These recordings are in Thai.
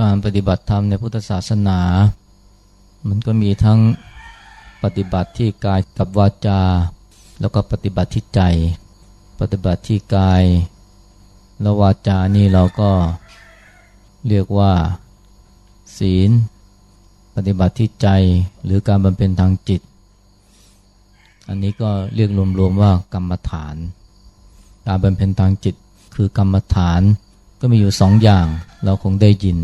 การปฏิบัติธรรมในพุทธศาสนา มันก็มีทั้งปฏิบัติที่กายกับวาจา แล้วก็ปฏิบัติที่ใจ ปฏิบัติที่กายและวาจานี่เราก็เรียกว่า ศีล ปฏิบัติที่ใจหรือการบำเพ็ญทางจิต อันนี้ก็เรียกรวมๆว่ากรรมฐาน การบำเพ็ญทางจิตคือกรรมฐานก็มีอยู่สองอย่างเราคงได้ยิน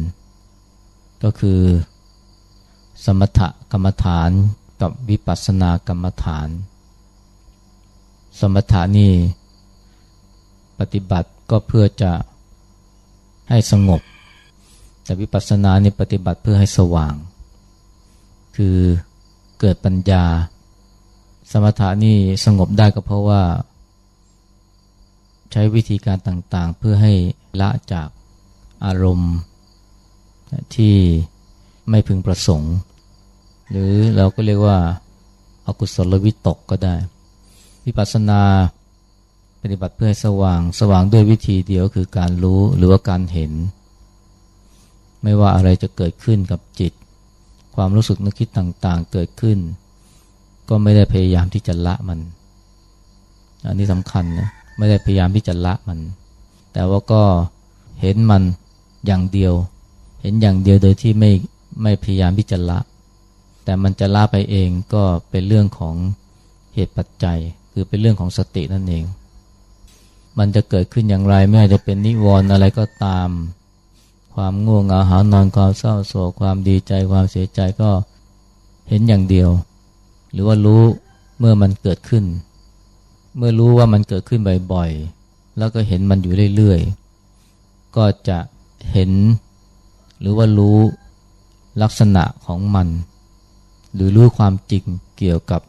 ก็คือ สมถกรรมฐานกับวิปัสสนากรรมฐาน สมถานี่ปฏิบัติก็เพื่อจะให้สงบ แต่วิปัสสนานี่ปฏิบัติเพื่อให้สว่าง คือเกิดปัญญา สมถานี่สงบได้ก็เพราะว่า ใช้วิธีการต่างๆ เพื่อให้ละจากอารมณ์ ที่ไม่พึงประสงค์ หรือเราก็เรียกว่าอากุศลวิตกก็ได้ วิปัสสนาปฏิบัติเพื่อให้สว่าง สว่างด้วยวิธีเดียวคือการรู้หรือว่าการเห็น ไม่ว่าอะไรจะเกิดขึ้นกับจิต ความรู้สึกนึกคิดต่างๆเกิดขึ้น ก็ไม่ได้พยายามที่จะละมัน อันนี้สำคัญนะไม่ได้พยายามที่จะละมัน แต่ว่าก็เห็นมันอย่างเดียว เห็นอย่างเดียวโดยที่ไม่ไม่พยายามที่จะละ แต่มันจะละไปเองก็เป็นเรื่องของเหตุปัจจัย คือเป็นเรื่องของสตินั่นเอง มันจะเกิดขึ้นอย่างไรไม่ว่าจะเป็นนิวรณ์อะไรก็ตาม ความง่วงเหงาหานอนความเศร้าโศกความดีใจความเสียใจก็เห็นอย่างเดียว หรือว่ารู้เมื่อมันเกิดขึ้น เมื่อรู้ว่ามันเกิดขึ้นบ่อยๆแล้วก็เห็นมันอยู่เรื่อยๆก็จะเห็น หรือว่ารู้ลักษณะของมัน หรือรู้ความจริงเกี่ยวกับ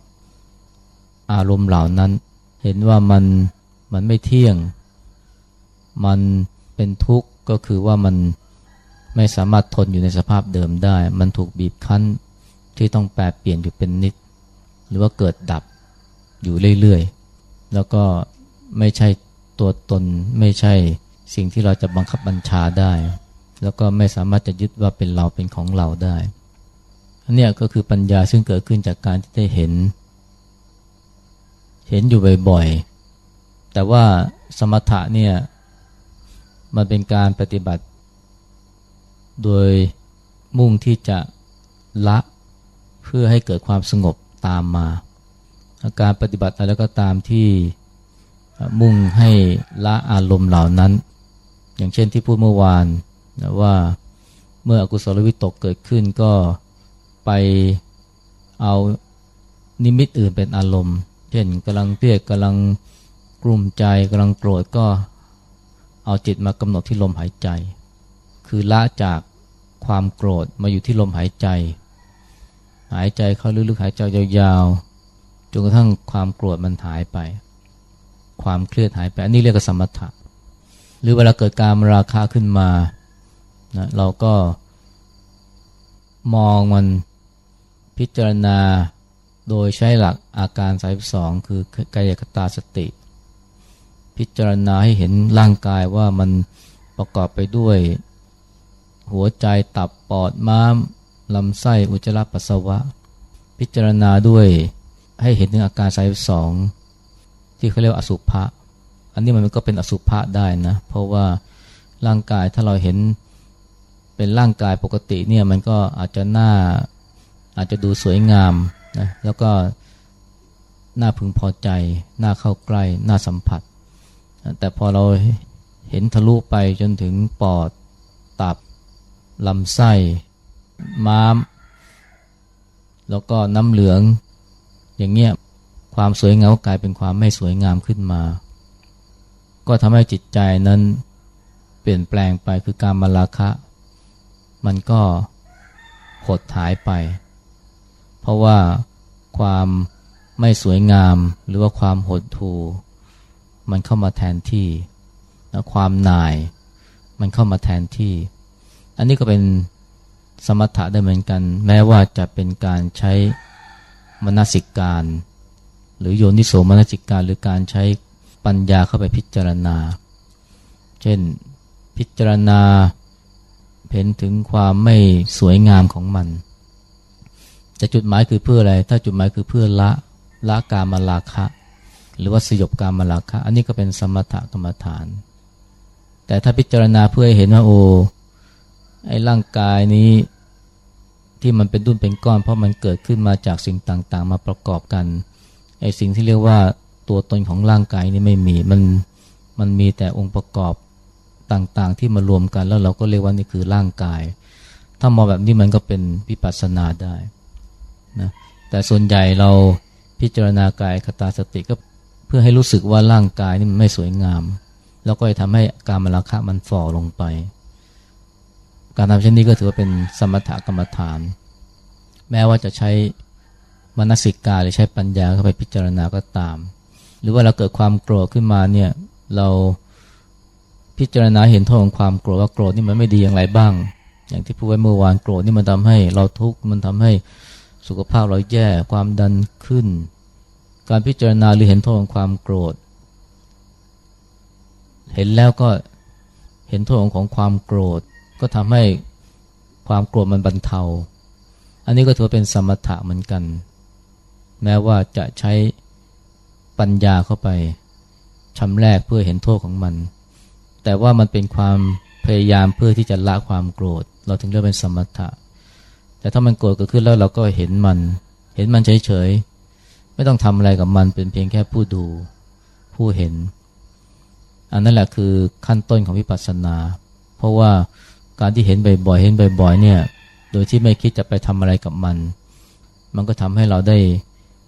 อารมณ์เหล่านั้น เห็นว่ามันมันไม่เที่ยง มันเป็นทุกข์ก็คือว่ามันไม่สามารถทนอยู่ในสภาพเดิมได้ มันถูกบีบคั้นที่ต้องแปรเปลี่ยนอยู่เป็นนิด หรือว่าเกิดดับอยู่เรื่อยๆ แล้วก็ไม่ใช่ตัวตนไม่ใช่สิ่งที่เราจะบังคับบัญชาได้ แล้วก็ไม่สามารถจะยึดว่าเป็นเราเป็นของเราได้ อันนี้ก็คือปัญญาซึ่งเกิดขึ้นจากการที่ได้เห็น เห็นอยู่บ่อยๆ แต่ว่าสมถะเนี่ยมันเป็นการปฏิบัติ โดยมุ่งที่จะละเพื่อให้เกิดความสงบตามมาการปฏิบัติอะไรก็ตามที่มุ่งให้ละอารมณ์เหล่านั้น อย่างเช่นที่พูดเมื่อวาน นะว่าเมื่ออกุศลวิตกเกิดขึ้นก็ไปเอานิมิตอื่นเป็นอารมณ์ เช่นกำลังเพียกกำลังกลุ่มใจกำลังโกรธก็เอาจิตมากำหนดที่ลมหายใจ คือละจากความโกรธมาอยู่ที่ลมหายใจ หายใจเข้าลึกๆหายใจยาวๆจนกระทั่งความโกรธมันหายไป ความเครียดหายไป อันนี้เรียกว่าสมถะ หรือเวลาเกิดการราคาขึ้นมา นะเราก็มองมันพิจารณาโดยใช้หลักอาการสายสองคือกายคตาสติ พิจารณาให้เห็นร่างกายว่ามันประกอบไปด้วย หัวใจตับปอดม้ามลำไส้อุจจาระปัสสาวะ พิจารณาด้วยให้เห็นถึงอาการสายสองที่เขาเรียกอสุภะอันนี้มันก็เป็นอสุภะได้นะ เพราะว่าร่างกายถ้าเราเห็น เป็นร่างกายปกติเนี่ยมันก็อาจจะหน้าอาจจะดูสวยงามนะแล้วก็น่าพึงพอใจน่าเข้าใกล้น่าสัมผัส แต่พอเราเห็นทะลุไปจนถึงปอดตับลำไส้ ม้าม แล้วก็น้ำเหลือง อย่างเงี้ยความสวยงามกลายเป็นความไม่สวยงามขึ้นมา ก็ทำให้จิตใจนั้นเปลี่ยนแปลงไปคือการมาราคะ มันก็หดหายไป เพราะว่าความไม่สวยงามหรือว่าความหดทูมันเข้ามาแทนที่และความหน่าย มันเข้ามาแทนที่ อันนี้ก็เป็นสมถะได้เหมือนกัน แม้ว่าจะเป็นการใช้มนสิกการ หรือโยนิโสมนสิกการ หรือการใช้ปัญญาเข้าไปพิจารณา เช่นพิจารณา เห็นถึงความไม่สวยงามของมัน แต่จุดหมายคือเพื่ออะไร ถ้าจุดหมายคือเพื่อละละกามาลาคะ หรือว่าสยบกามาลาคะ อันนี้ก็เป็นสมถกรรมฐาน แต่ถ้าพิจารณาเพื่อหเห็นว่าโอ้ไอ้ร่างกายนี้ที่มันเป็นดุนเป็นก้อน เพราะมันเกิดขึ้นมาจากสิ่งต่างๆ มาประกอบกันไอ้สิ่งที่เรียกว่าตัวตนของร่างกายนี้ไม่มีมันมันมีแต่องค์ประกอบ ต่างๆ ที่มารวมกันแล้วเราก็เรียกว่านี่คือร่างกาย ถ้ามองแบบนี้มันก็เป็นวิปัสสนาได้นะแต่ส่วนใหญ่เราพิจารณากายคตาสติก็เพื่อให้รู้สึกว่าร่างกายนี่มันไม่สวยงาม แล้วก็จะทำให้การมราคะมันฝ่อลงไป การทำเช่นนี้ก็ถือว่าเป็นสมถกรรมฐาน แม้ว่าจะใช้มนสิกาหรือใช้ปัญญาเข้าไปพิจารณาก็ตาม หรือว่าเราเกิดความโกรธขึ้นมาเนี่ยเรา พิจารณาเห็นโทษของความโกรธว่าโกรธนี่มันไม่ดีอย่างไรบ้าง อย่างที่พูดไว้เมื่อวานโกรธนี่มันทำให้เราทุกข์มันทำให้สุขภาพเราแย่ความดันขึ้น การพิจารณาหรือเห็นโทษของความโกรธ เห็นแล้วก็เห็นโทษของความโกรธ ก็ทำให้ความโกรธมันบรรเทา อันนี้ก็ถือเป็นสมถะเหมือนกัน แม้ว่าจะใช้ปัญญาเข้าไปชำแรกเพื่อเห็นโทษของมัน แต่ว่ามันเป็นความพยายามเพื่อที่จะละความโกรธ เราถึงเรียกเป็นสมถะ แต่ถ้ามันโกรธเกิดขึ้นแล้วเราก็เห็นมัน เห็นมันเฉยๆ ไม่ต้องทำอะไรกับมันเป็นเพียงแค่ผู้ดูผู้เห็น อันนั้นแหละคือขั้นต้นของวิปัสสนา เพราะว่าการที่เห็นบ่อยๆ เห็นบ่อยๆ เนี่ย โดยที่ไม่คิดจะไปทำอะไรกับมัน มันก็ทำให้เราได้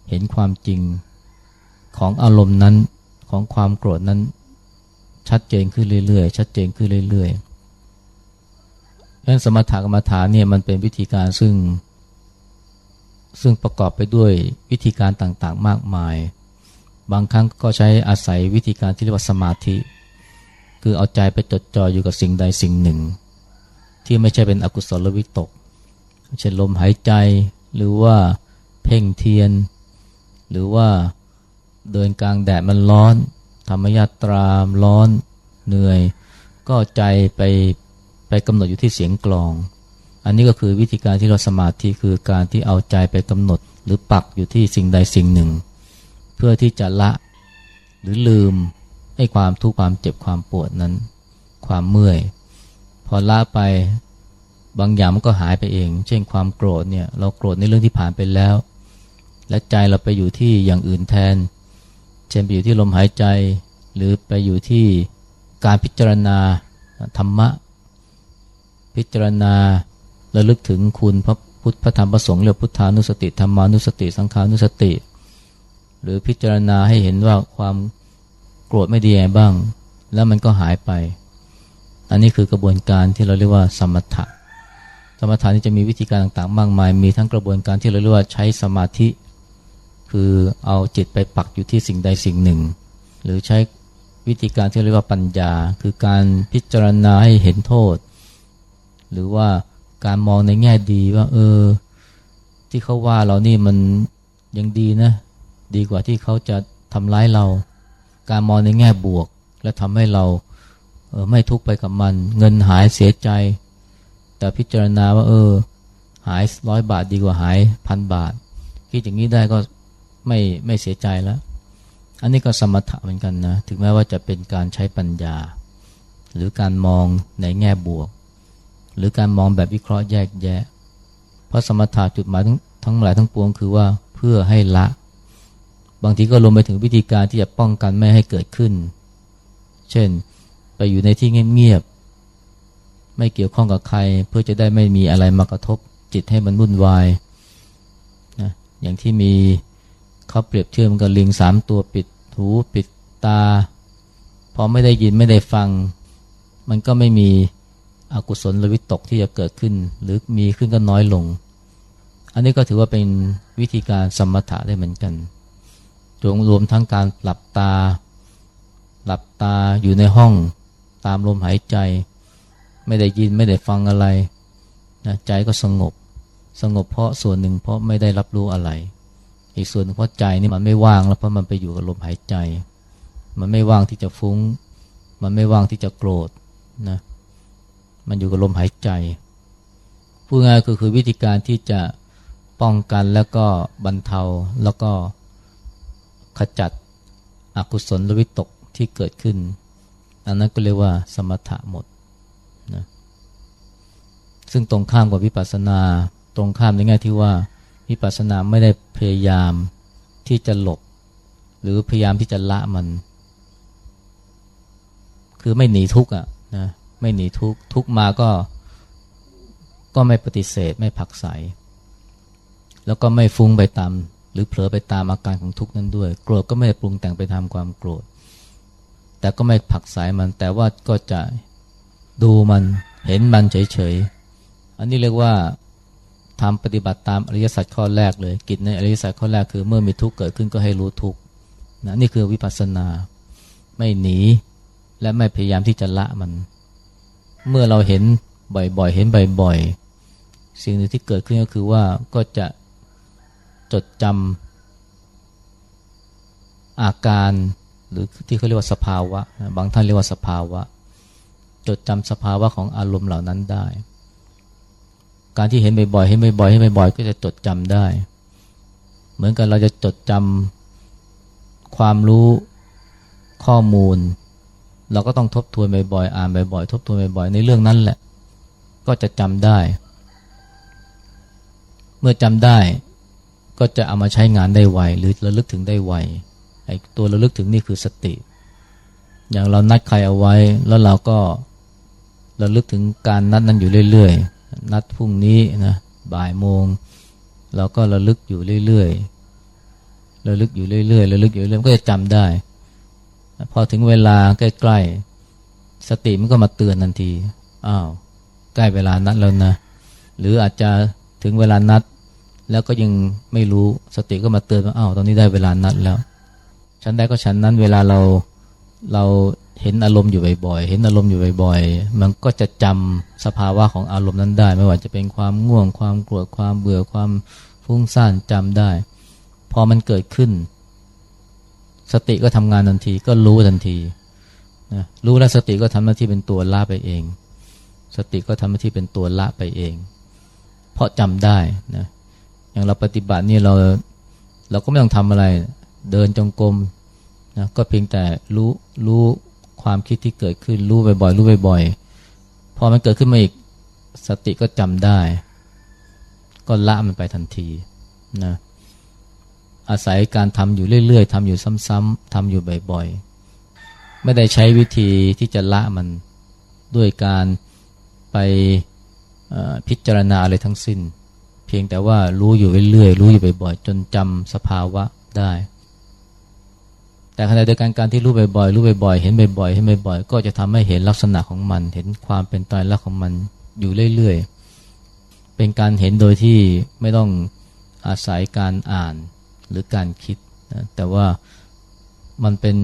เห็นความจริงของอารมณ์นั้นของความโกรธนั้น ชัดเจนขึ้นเรื่อยๆ ชัดเจนขึ้นเรื่อยๆดังนั้นสมถกรรมฐานเนี่ยมันเป็นวิธีการซึ่ง ซึ่งประกอบไปด้วยวิธีการต่างๆ มากมาย บางครั้งก็ใช้อาศัยวิธีการที่เรียกว่าสมาธิ คือเอาใจไปจดจ่ออยู่กับสิ่งใดสิ่งหนึ่ง ที่ไม่ใช่เป็นอกุศลวิตก เช่นลมหายใจหรือว่าเพ่งเทียน หรือว่าเดินกลางแดดมันร้อน ธรรมยาตรามร้อนเหนื่อย ก็ใจไปไปกำหนดอยู่ที่เสียงกลอง อันนี้ก็คือวิธีการที่เราสมาธิคือการที่เอาใจไปกำหนด หรือปักอยู่ที่สิ่งใดสิ่งหนึ่ง เพื่อที่จะละหรือลืมให้ความทุกข์ความเจ็บความปวดนั้น ความเมื่อย พอละไปบางอย่างมันก็หายไปเอง เช่นความโกรธเนี่ยเราโกรธในเรื่องที่ผ่านไปแล้ว และใจเราไปอยู่ที่อย่างอื่นแทน เช่นไปอยู่ที่ลมหายใจ หรือไปอยู่ที่การพิจารณาธรรมะ พิจารณาระลึกถึงคุณพระพุทธพระธรรมพระสงฆ์เรียกพุทธานุสติธรรมานุสติ สังขานุสติ หรือพิจารณาให้เห็นว่าความโกรธไม่ดีไงบ้าง แล้วมันก็หายไป อันนี้คือกระบวนการที่เราเรียกว่าสมถะสมถะนี่จะมีวิธีการต่างๆ มากมาย มีทั้งกระบวนการที่เราเรียกว่าใช้สมาธิ คือเอาจิตไปปักอยู่ที่สิ่งใดสิ่งหนึ่ง หรือใช้วิธีการที่เรียกว่าปัญญา คือการพิจารณาให้เห็นโทษ หรือว่าการมองในแง่ดีว่า เออ ที่เขาว่าเรานี่มันยังดีนะ ดีกว่าที่เขาจะทำร้ายเรา การมองในแง่บวก และทำให้เราเออไม่ทุกข์ไปกับมัน เงินหายเสียใจ แต่พิจารณาว่า เออ หายร้อยบาทดีกว่าหายพันบาทคิดอย่างนี้ได้ก็ ไม่ไม่เสียใจแล้ว อันนี้ก็สมถะเหมือนกันนะ ถึงแม้ว่าจะเป็นการใช้ปัญญา หรือการมองในแง่บวก หรือการมองแบบวิเคราะห์แยกแยะ เพราะสมถะจุดหมายทั้งทั้งหลายทั้งปวงคือว่าเพื่อให้ละ บางทีก็รวมไปถึงวิธีการที่จะป้องกันไม่ให้เกิดขึ้น เช่น ไปอยู่ในที่เงียบๆไม่เกี่ยวข้องกับใคร เพื่อจะได้ไม่มีอะไรมากระทบจิตให้มันวุ่นวายนะอย่างที่มี เขาเปรียบเทียบกับลิงสามตัวปิดหูปิดตา พอไม่ได้ยินไม่ได้ฟัง มันก็ไม่มีอกุศลลวิตกที่จะเกิดขึ้น หรือมีขึ้นก็น้อยลง อันนี้ก็ถือว่าเป็นวิธีการสมถะได้เหมือนกันรวมรวมทั้งการหลับตา หลับตาอยู่ในห้องตามลมหายใจ ไม่ได้ยินไม่ได้ฟังอะไรนะใจก็สงบ สงบเพราะส่วนหนึ่งเพราะไม่ได้รับรู้อะไร อีกส่วนเพราะใจนี่มันไม่ว่างแล้วเพราะมันไปอยู่กับลมหายใจ มันไม่ว่างที่จะฟุ้ง มันไม่ว่างที่จะโกรธนะมันอยู่กับลมหายใจพูดง่ายก็คือวิธีการที่จะป้องกันแล้วก็บรรเทาแล้วก็ขจัดอกุศลวิตกที่เกิดขึ้น อันนั้นก็เรียกว่าสมถะหมดนะซึ่งตรงข้ามกับวิปัสสนาตรงข้ามในแง่ที่ว่า วิปัสสนาไม่ได้พยายามที่จะหลบ หรือพยายามที่จะละมัน คือไม่หนีทุกข์อะนะไม่หนีทุกข์ทุกมาก็ก็ไม่ปฏิเสธไม่ผักใส แล้วก็ไม่ฟุ้งไปตาม หรือเผลอไปตามอาการของทุกข์นั้นด้วย โกรธก็ไม่ได้ปรุงแต่งไปทำความโกรธ แต่ก็ไม่ผักสายมัน แต่ว่าก็จะดูมันเห็นมันเฉยๆ อันนี้เรียกว่า ทำปฏิบัติตามอริยสัจข้อแรกเลย กิจในอริยสัจข้อแรกคือเมื่อมีทุกข์เกิดขึ้นก็ให้รู้ทุกข์นะนี่คือวิปัสสนาไม่หนี และไม่พยายามที่จะละมัน เมื่อเราเห็นบ่อยๆ เห็นบ่อยๆ สิ่งหนึ่งที่เกิดขึ้นก็คือว่าก็จะจดจำอาการหรือที่เขาเรียกว่าสภาวะ บางท่านเรียกว่าสภาวะ จดจำสภาวะของอารมณ์เหล่านั้นได้ การที่เห็นบ่อยๆเห็นบ่อยๆเห็นบ่อยๆก็จะจดจำได้ เหมือนกันเราจะจดจำความรู้ข้อมูล เราก็ต้องทบทวนบ่อยๆอ่านบ่อยๆทบทวนบ่อยๆในเรื่องนั้นแหละ ก็จะจำได้ เมื่อจำได้ก็จะเอามาใช้งานได้ไวหรือระลึกถึงได้ไวไอ้ตัวระลึกถึงนี่คือสติ อย่างเรานัดใครเอาไว้แล้วเราก็ระลึกถึงการนัดนั้นอยู่เรื่อยๆ นัดพรุ่งนี้นะบ่ายโมง เราก็ระลึกอยู่เรื่อยๆระลึกอยู่เรื่อยๆระลึกอยู่เรื่อยๆก็จะจำได้ พอถึงเวลาใกล้ๆสติมันก็มาเตือนทันทีอ้าวใกล้เวลานัดแล้วนะ หรืออาจจะถึงเวลานัด แล้วก็ยังไม่รู้สติก็มาเตือนว่าอ้าวตอนนี้ได้เวลานัดแล้วฉันได้ก็ฉันนั้นเวลาเราเรา เห็นอารมณ์อยู่บ่อยๆ เห็นอารมณ์อยู่บ่อยๆ มันก็จะจำสภาวะของอารมณ์นั้นได้ ไม่ว่าจะเป็นความง่วง ความโกรธความเบื่อ ความฟุ้งซ่านจำได้ พอมันเกิดขึ้น สติก็ทำงานทันที ก็รู้ทันทีนะรู้แล้วสติก็ทำหน้าที่เป็นตัวละไปเอง สติก็ทำหน้าที่เป็นตัวละไปเอง เพราะจำได้นะ อย่างเราปฏิบัตินี่เราเราก็ไม่ต้องทำอะไร เดินจงกรมนะ ก็เพียงแต่รู้รู้ ความคิดที่เกิดขึ้นรู้บ่อยๆรู้บ่อยๆพอมันเกิดขึ้นมาอีกสติก็จำได้ ก็ละมันไปทันทีนะอาศัยการทำอยู่เรื่อยๆทำอยู่ซ้ำๆทำอยู่บ่อยๆ ไม่ได้ใช้วิธีที่จะละมันด้วยการไปพิจารณาอะไรทั้งสิ้น เพียงแต่ว่ารู้อยู่เรื่อยๆ รู้อยู่บ่อยๆ จนจำสภาวะได้ แต่ขณะเดียวกันการที่รู้บ่อยๆรู้บ่อยๆเห็นบ่อยๆเห็นบ่อยๆก็จะทำให้เห็นลักษณะของมัน เห็นความเป็นตายรักของมันอยู่เรื่อยๆ เป็นการเห็นโดยที่ไม่ต้องอาศัยการอ่านหรือการคิดนะแต่ว่ามันเป็น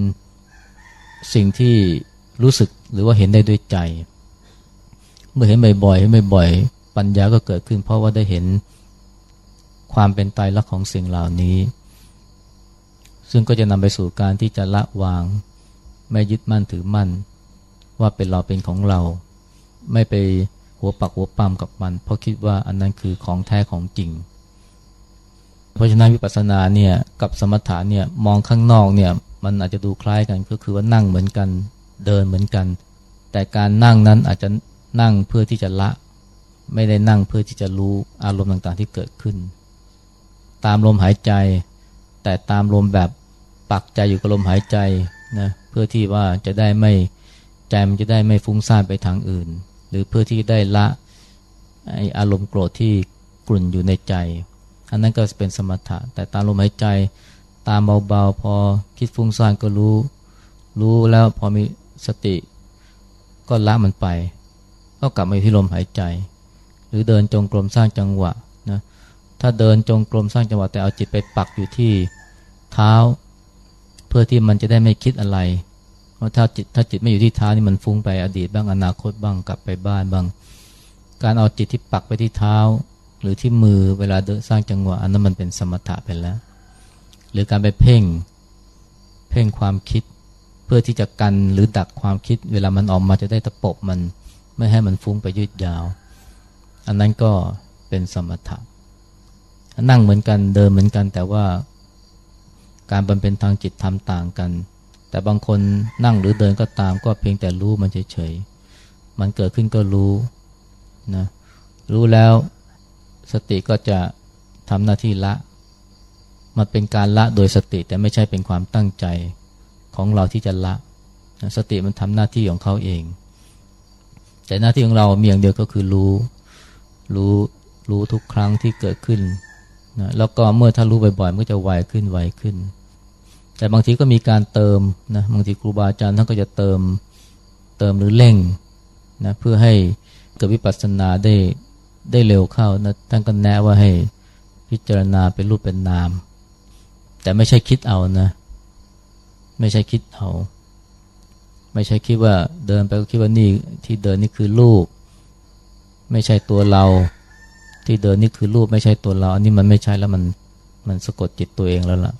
สิ่งที่รู้สึกหรือว่าเห็นได้ด้วยใจ เมื่อเห็นบ่อยๆเห็นบ่อยๆปัญญาก็เกิดขึ้น เพราะว่าได้เห็นความเป็นตายรักของสิ่งเหล่านี้ ซึ่งก็จะนำไปสู่การที่จะละวาง ไม่ยึดมั่นถือมั่น ว่าเป็นเราเป็นของเรา ไม่ไปหัวปักหัวปั๊มกับมัน เพราะคิดว่าอันนั้นคือของแท้ของจริง เพราะฉะนั้นวิปัสสนาเนี่ยกับสมถะเนี่ยมองข้างนอกเนี่ยมันอาจจะดูคล้ายกันก็คือว่านั่งเหมือนกันเดินเหมือนกัน แต่การนั่งนั้นอาจจะนั่งเพื่อที่จะละ ไม่ได้นั่งเพื่อที่จะรู้อารมณ์ต่างๆที่เกิดขึ้น ตามลมหายใจ แต่ตามลมแบบ ปักใจอยู่กับลมหายใจนะเพื่อที่ว่าจะได้ไม่ใจมันจะได้ไม่ฟุ้งซ่านไปทางอื่น หรือเพื่อที่ได้ละไออารมณ์โกรธที่กลุ่นอยู่ในใจ อันนั้นก็เป็นสมถะ แต่ตามลมหายใจตามเบาๆ พอคิดฟุ้งซ่านก็รู้ รู้แล้วพอมีสติ ก็ละมันไป ก็กลับมาที่ลมหายใจ หรือเดินจงกรมสร้างจังหวะนะถ้าเดินจงกรมสร้างจังหวะแต่เอาจิตไปปักอยู่ที่เท้า พื่อที่มันจะได้ไม่คิดอะไร เพราะถ้าจิตถ้าจิตไม่อยู่ที่เท้านี่มันฟุ้งไปอดีตบ้างอนาคตบ้างกลับไปบ้านบ้าง การเอาจิตที่ปักไปที่เท้า หรือที่มือเวลาเดินสร้างจังหวะอันนั้นมันเป็นสมถะไปแล้ว หรือการไปเพ่งเพ่งความคิด เพื่อที่จะกันหรือดักความคิด เวลามันออกมาจะได้ตะปบมันไม่ให้มันฟุ้งไปยืดยาว อันนั้นก็เป็นสมถะนั่งเหมือนกันเดินเหมือนกันแต่ว่า การบำเพ็ญทางจิตทำต่างกัน แต่บางคนนั่งหรือเดินก็ตามก็เพียงแต่รู้มันเฉยๆ มันเกิดขึ้นก็รู้นะรู้แล้วสติก็จะทำหน้าที่ละ มันเป็นการละโดยสติแต่ไม่ใช่เป็นความตั้งใจของเราที่จะละ สติมันทำหน้าที่ของเขาเอง แต่หน้าที่ของเราเมียงเดียวก็คือรู้ รู้รู้ทุกครั้งที่เกิดขึ้นนะแล้วก็เมื่อถ้ารู้บ่อยๆมันก็จะไวขึ้นไวขึ้น แต่บางทีก็มีการเติมนะบางทีครูบาอาจารย์ท่านก็จะเติมเติมหรือเร่งนะเพื่อให้เกิดวิปัสสนาได้ได้เร็วเข้านะท่านก็แนะว่าให้พิจารณาเป็นรูปเป็นนาม แต่ไม่ใช่คิดเอานะ ไม่ใช่คิดเอา ไม่ใช่คิดว่าเดินไปก็คิดว่านี่ที่เดินนี่คือรูป ไม่ใช่ตัวเรา ที่เดินนี่คือรูปไม่ใช่ตัวเรา อันนี้มันไม่ใช่แล้วมันมันสะกดจิตตัวเองแล้วล่ะ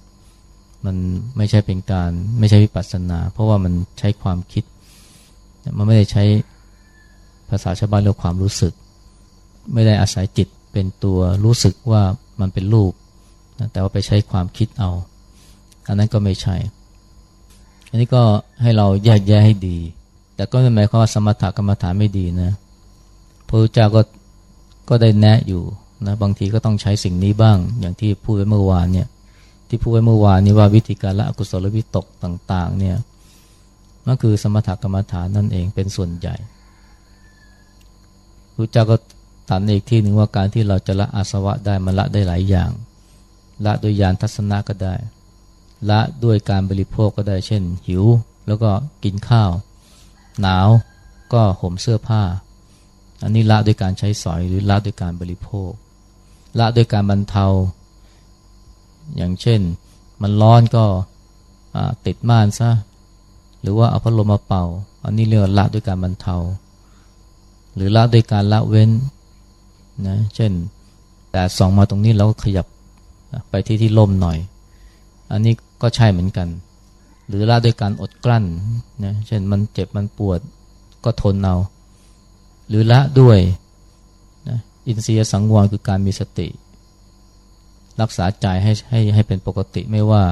มันไม่ใช่เป็นการไม่ใช่วิปัสสนา เพราะว่ามันใช้ความคิด มันไม่ได้ใช้ภาษาชาวบ้านเรียกความรู้สึก ไม่ได้อาศัยจิตเป็นตัวรู้สึกว่ามันเป็นรูปแต่ว่าไปใช้ความคิดเอา อันนั้นก็ไม่ใช่ อันนี้ก็ให้เราแยกแยะให้ดี แต่ก็ไม่หมายความว่าสมถกรรมฐานไม่ดีนะพระพุทธเจ้าก็ก็ได้แนะอยู่นะบางทีก็ต้องใช้สิ่งนี้บ้างอย่างที่พูดไว้เมื่อวานเนี่ย ที่พูดไว้เมื่อวานนี้ว่าวิธีการละอกุศลวิตกต่างๆเนี่ยมันคือสมถกรรมฐานนั่นเองเป็นส่วนใหญ่พระเจ้าก็ตัดอีกที่หนึ่งว่าการที่เราจะละอาสวะได้มันละได้หลายอย่าง ละโดยยานทัศนะก็ได้ ละด้วยการบริโภคก็ได้เช่น หิว แล้วก็กินข้าว หนาวก็ห่มเสื้อผ้า อันนี้ละด้วยการใช้สอยหรือละด้วยการบริโภค ละด้วยการบรรเทา อย่างเช่น มันร้อนก็ติดม่านซะหรือว่าเอาพัดลมมาเป่า อันนี้เรียกว่าละด้วยการบรรเทา หรือละโดยการละเว้นนะเช่นแต่ส่องมาตรงนี้เราก็ขยับไปที่ที่ล่มหน่อย อันนี้ก็ใช่เหมือนกัน หรือละด้วยการอดกลั้นนะเช่นมันเจ็บมันปวดก็ทนเอาหรือละด้วยนะอินทรียสังวรคือการมีสติ รักษาใจให้ให้ให้เป็นปกติไม่ว่า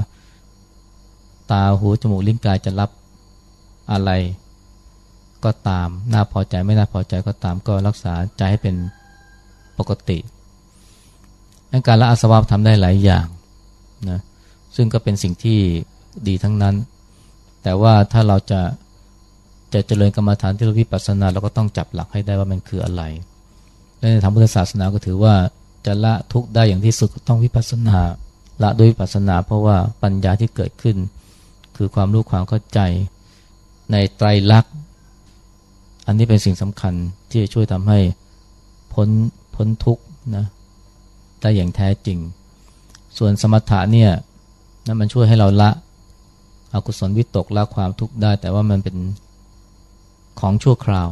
ตาหูจมูกลิ้นกายจะรับอะไร ก็ตามน่าพอใจไม่น่าพอใจก็ตามก็รักษาใจให้เป็นปกติการละอาสวะทำได้หลายอย่างนะซึ่งก็เป็นสิ่งที่ดีทั้งนั้น แต่ว่าถ้าเราจะจะเจริญกรรมฐานที่เราวิปัสสนาเราก็ต้องจับหลักให้ได้ว่ามันคืออะไร และในทางพุทธศาสนาก็ถือว่า จะละทุกได้อย่างที่สุดก็ต้องวิปัสสนา ละด้วยวิปัสสนา เพราะว่าปัญญาที่เกิดขึ้น คือความรู้ความเข้าใจ ในไตรลักษณ์ อันนี้เป็นสิ่งสำคัญที่จะช่วยทำให้พ้นพ้นทุกข์นะได้อย่างแท้จริง ส่วนสมถะเนี่ยนะมันช่วยให้เราละอกุศลวิตกละความทุกข์ได้ แต่ว่ามันเป็นของชั่วคราว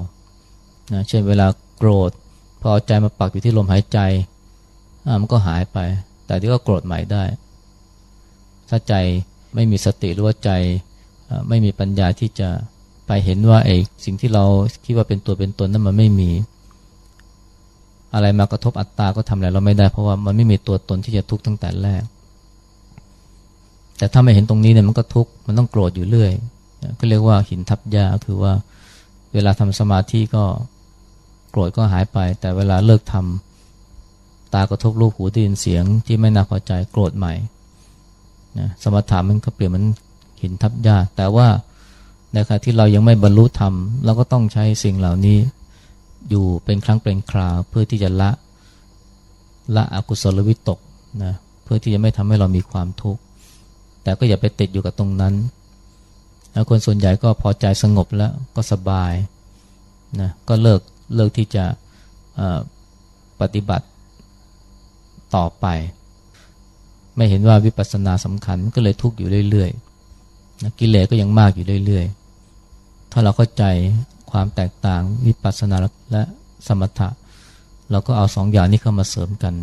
นะเช่นเวลาโกรธพอเอาใจมาปักอยู่ที่ลมหายใจ มันก็หายไป แต่ที่ก็โกรธใหม่ได้ ถ้าใจไม่มีสติหรือว่าใจไม่มีปัญญาที่จะไปเห็นว่าไอ้สิ่งที่เราคิดว่าเป็นตัวเป็นตนนั้นมันไม่มี อะไรมากระทบอัตตาก็ทำอะไรเราไม่ได้ เพราะว่ามันไม่มีตัวตนที่จะทุกข์ตั้งแต่แรก แต่ถ้าไม่เห็นตรงนี้เนี่ยมันก็ทุกข์มันต้องโกรธอยู่เรื่อยก็เรียกว่าหินทับยาคือว่าเวลาทำสมาธิก็โกรธก็หายไป แต่เวลาเลิกทำ ตากระทบรูปหูได้ยินเสียงที่ไม่น่าพอใจโกรธใหม่นะสมถะมันก็เปลี่ยนมันหินทับยาแต่ว่าในขณะที่เรายังไม่บรรลุธรรมเราก็ต้องใช้สิ่งเหล่านี้อยู่เป็นครั้งเป็นคราว เพื่อที่จะละละอกุศลวิตกนะเพื่อที่จะไม่ทำให้เรามีความทุกข์แต่ก็อย่าไปติดอยู่กับตรงนั้นแล้วคนส่วนใหญ่ก็พอใจสงบแล้วก็สบายนะก็เลิกเลิกที่จะปฏิบัติ ต่อไป ไม่เห็นว่าวิปัสสนาสำคัญก็เลยทุกข์อยู่เรื่อยๆกิเลสก็ยังมากอยู่เรื่อยๆ ถ้าเราเข้าใจความแตกต่างวิปัสสนาและสมถะ เราก็เอาสองอย่างนี้เข้ามาเสริมกัน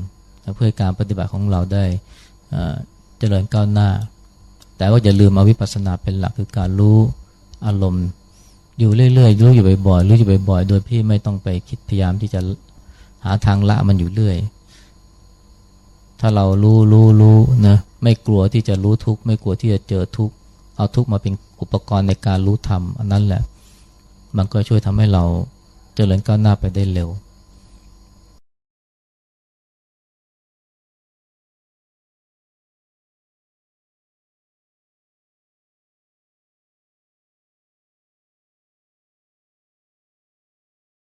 เพื่อการปฏิบัติของเราได้เจริญก้าวหน้า แต่ว่าอย่าลืมเอาวิปัสสนาเป็นหลักคือการรู้อารมณ์อยู่เรื่อยๆรู้อยู่บ่อยๆรู้อยู่บ่อยๆ โดยพี่ไม่ต้องไปคิดพยายามที่จะหาทางละมันอยู่เรื่อย ถ้าเรารู้รู้รู้นะไม่กลัวที่จะรู้ทุกข์ไม่กลัวที่จะเจอทุกข์เอาทุกข์มาเป็นอุปกรณ์ในการรู้ธรรมอันนั้นแหละ มันก็ช่วยทำให้เราเจริญก้าวหน้าไปได้เร็ว